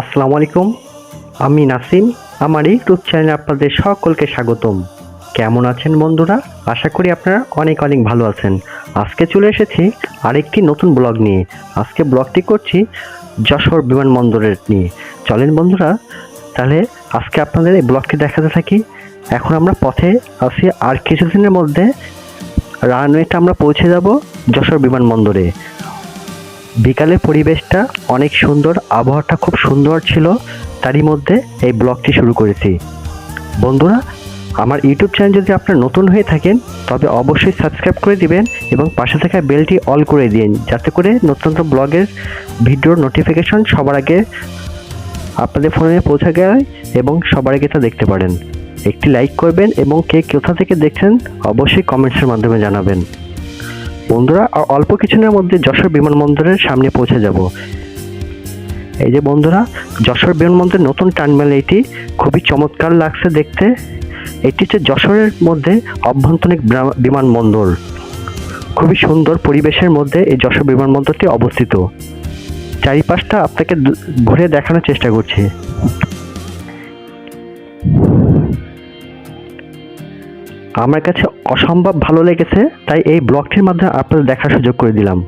আসসালামু আলাইকুম, আমি নাসিম। আমার ইউটিউব চ্যানেলে আপনাদের সকলকে স্বাগতম। কেমন আছেন বন্ধুরা? আশা করি আপনারা অনেক অনেক ভালো আছেন। আজকে চলে এসেছি আরেকটি নতুন ব্লগ নিয়ে। আজকে ব্লগটি করছি যশোর বিমানবন্দরের নিয়ে। চলেন বন্ধুরা, তাহলে আজকে আপনাদের এই ব্লগটি দেখাতে থাকি। এখন আমরা পথে আছি আর কিছুদিনের মধ্যে রানওয়েটা আমরা পৌঁছে যাব যশোর বিমানবন্দরে। বিকালের পরিবেশটা অনেক সুন্দর, আবহাওয়াটা খুব সুন্দর ছিল, তারই মধ্যে এই ব্লগটি শুরু করেছি। বন্ধুরা, আমার ইউটিউব চ্যানেল যদি আপনার নতুন হয়ে থাকেন, তবে অবশ্যই সাবস্ক্রাইব করে দিবেন এবং পাশে থাকা বেলটি অল করে দিন, যাতে করে নতুন নতুন ব্লগের ভিডিওর নোটিফিকেশন সবার আগে আপনাদের ফোনে পৌঁছে যায় এবং সবার আগে তা দেখতে পারেন। একটি লাইক করবেন এবং কে কোথা থেকে দেখছেন, অবশ্যই কমেন্টসের মাধ্যমে জানাবেন। বন্ধুরা অল্প কিছুদিনের মধ্যে যশোর বিমানবন্দরের সামনে পৌঁছে যাব। এই যে বন্ধুরা, যশোর বিমানবন্দরের নতুন টার্মিনাল এটি খুবই চমৎকার লাগছে দেখতে। এটি হচ্ছে যশোরের মধ্যে অভ্যন্তরীণ বিমানবন্দর। খুবই সুন্দর পরিবেশের মধ্যে এই যশোর বিমানবন্দরটি অবস্থিত। চারিপাশটা আপনাকে ঘুরে দেখানোর চেষ্টা করছি। আমার কাছে অসম্ভব ভালো লেগেছে, তাই এই ব্লগটির মাধ্যমে আপনাদের দেখার সুযোগ করে দিলাম।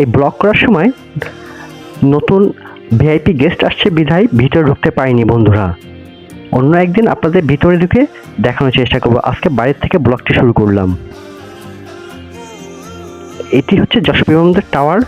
এই ব্লগ করার সময় নতুন ভিআইপি গেস্ট আসছে বিধায় ভিতরে ঢুকতে পারিনি বন্ধুরা। অন্য একদিন আপনাদের ভিতরে ঢুকে দেখানোর চেষ্টা করব। আজকে বাইরের থেকে ব্লগটি শুরু করলাম। এটি হচ্ছে যশোর বিমানবন্দর টাওয়ার।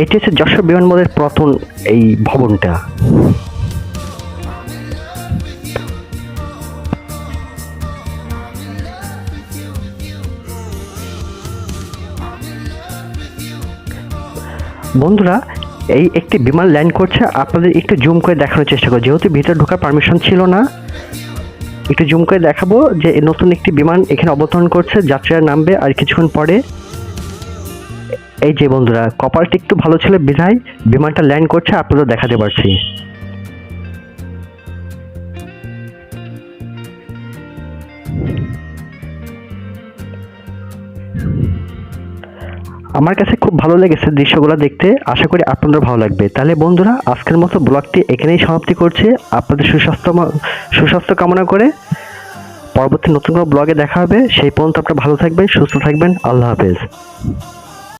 এটি হচ্ছে যশোর বিমানবন্দরের প্রথম এই ভবনটা। বন্ধুরা, এই একটি বিমান ল্যান্ড করছে। আপনাদের একটু জুম করে দেখানোর চেষ্টা করো। যেহেতু ভিতরে ঢোকার পারমিশন ছিল না, একটু জুম করে দেখাবো যে নতুন একটি বিমান এখানে অবতরণ করছে, যাত্রীরা নামবে, আর কিছুক্ষণ পরে এই যে বন্ধুরা কপারটি একটু ভালো ছিল বিধায় বিমানটা ল্যান্ড করছে, আপনাদের দেখাতে পারছি। আমার কাছে খুব ভালো লেগেছে দৃশ্যগুলো দেখতে, আশা করি আপনাদের ভালো লাগবে। তাহলে বন্ধুরা, আজকের মতো ব্লগটি এখানেই সমাপ্তি করছে। আপনাদের সুস্বাস্থ্য সুস্বাস্থ্য কামনা করে পরবর্তী নতুন কোনো ব্লগে দেখা হবে। সেই পর্যন্ত আপনারা ভালো থাকবেন, সুস্থ থাকবেন। আল্লাহ হাফেজ।